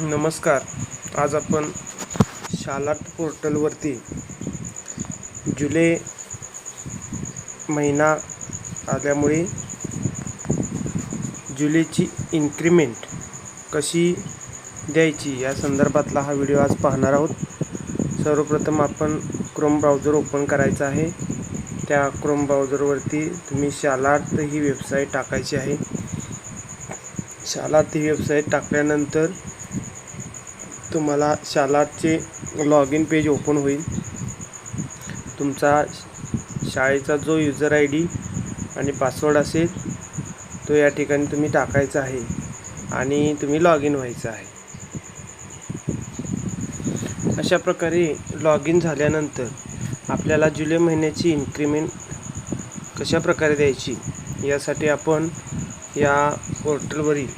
नमस्कार. आज आपण शालाट पोर्टलवरती जुलै महिना आल्यामुळे जुलैची इन्क्रिमेंट कशी द्यायची या संदर्भातला हा व्हिडिओ आज पाहणार आहोत. सर्वप्रथम आपण क्रोम ब्राउझर ओपन करायचा आहे. त्या क्रोम ब्राउझरवरती तुम्ही शालाट ही वेबसाईट टाकायची आहे. शालाट ही वेबसाईट टाकल्यानंतर तुम्हाला शालाटचे लॉग इन पेज ओपन होईल. तुमचा शाळेचा जो युजर आय डी आणि पासवर्ड असेल तो या ठिकाणी तुम्ही टाकायचा आहे आणि तुम्ही लॉग इन व्हायचं आहे. अशा प्रकारे लॉग इन झाल्यानंतर आपल्याला जुलै महिन्याची इन्क्रीमेंट कशा प्रकारे द्यायची यासाठी आपण या पोर्टलवरील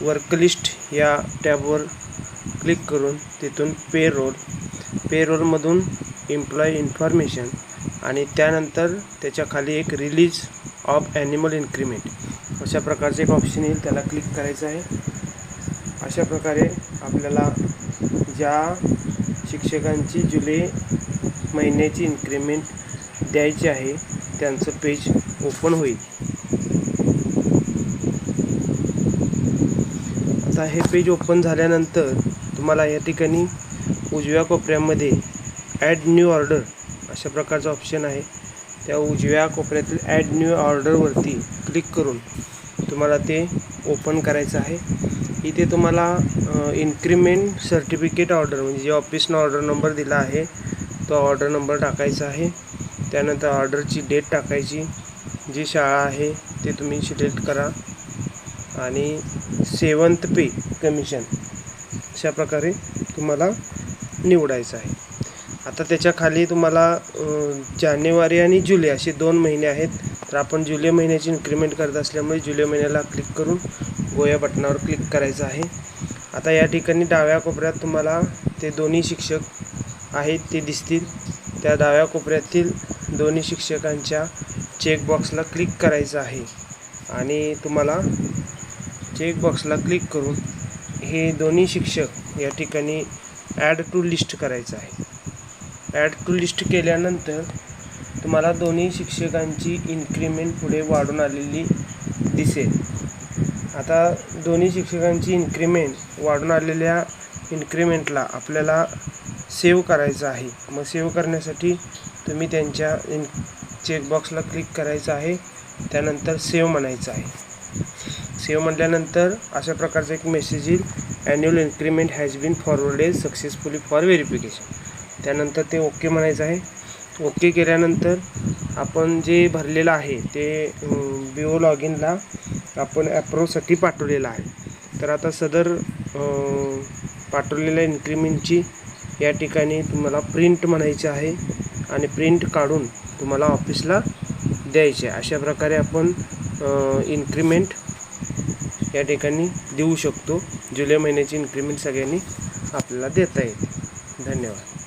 वर्कलिस्ट या टॅबवर क्लिक करून तिथून पे रोल पे रोलमधून एम्प्लॉई इन्फॉर्मेशन आणि त्यानंतर त्याच्याखाली एक रिलीज ऑफ ॲनिमल इन्क्रिमेंट अशा प्रकारचे एक ऑप्शन येईल त्याला क्लिक करायचं आहे. अशा प्रकारे आपल्याला ज्या शिक्षकांची जुलै महिन्याची इन्क्रिमेंट द्यायची आहे त्यांचं पेज ओपन होईल. आता हे पेज ओपन झाल्यानंतर तुम्हाला या ठिकाणी उजव्या कोपऱ्यामध्ये ॲड न्यू ऑर्डर अशा प्रकारचा ऑप्शन आहे. त्या उजव्या कोपऱ्यातील ॲड न्यू ऑर्डरवरती क्लिक करून तुम्हाला ते ओपन करायचं आहे. इथे तुम्हाला इन्क्रिमेंट सर्टिफिकेट ऑर्डर म्हणजे जे ऑफिसनं ऑर्डर नंबर दिला आहे तो ऑर्डर नंबर टाकायचा आहे. त्यानंतर ऑर्डरची डेट टाकायची. जी शाळा आहे ते तुम्ही सिलेक्ट करा. आणि सेवन्थ पे कमिशन अशा प्रकारे तुम्हाला निवडायचं आहे. आता त्याच्याखाली तुम्हाला जानेवारी आणि जुलै असे दोन महिने आहेत. तर आपण जुलै महिन्याची इन्क्रिमेंट करत असल्यामुळे जुलै महिन्याला क्लिक करून गोया बटनावर क्लिक करायचं आहे. आता या ठिकाणी डाव्या कोपऱ्यात तुम्हाला ते दोन्ही शिक्षक आहेत ते दिसतील. त्या डाव्या कोपऱ्यातील दोन्ही शिक्षकांच्या चेकबॉक्सला क्लिक करायचं आहे. आणि तुम्हाला चेकबॉक्सला क्लिक करून हे दोन्ही शिक्षक या ठिकाणी ॲड टू लिस्ट करायचं आहे. ॲड टू लिस्ट केल्यानंतर तुम्हाला दोन्ही शिक्षकांची इन्क्रीमेंट पुढे वाढून आलेली दिसेल. आता दोन्ही शिक्षकांची इन्क्रीमेंट वाढून आलेल्या इन्क्रीमेंटला आपल्याला सेव्ह करायचं आहे. मग सेव्ह करण्यासाठी तुम्ही त्यांच्या इन चेकबॉक्सला क्लिक करायचं आहे. त्यानंतर सेव्ह म्हणायचं आहे. सेव्ह म्हटल्यानंतर अशा प्रकारचा एक मेसेज येईल. Annual increment has been forwarded successfully for verification त्यानंतर ते ओके म्हणायचं आहे. ओके केल्यानंतर आपण जे भरलेलं आहे ते बिओ लॉग इनला आपण ॲप्रोसाठी पाठवलेलं आहे. तर आता सदर पाठवलेल्या इन्क्रिमेंटची या ठिकाणी तुम्हाला प्रिंट म्हणायची आहे आणि प्रिंट काढून तुम्हाला ऑफिसला द्यायचे आहे. अशा प्रकारे आपण इन्क्रिमेंट या ठिकाणी देऊ शकतो. जुलै महिन्याची इन्क्रिमेंट सगळ्यांनी आपल्याला देता येते धन्यवाद.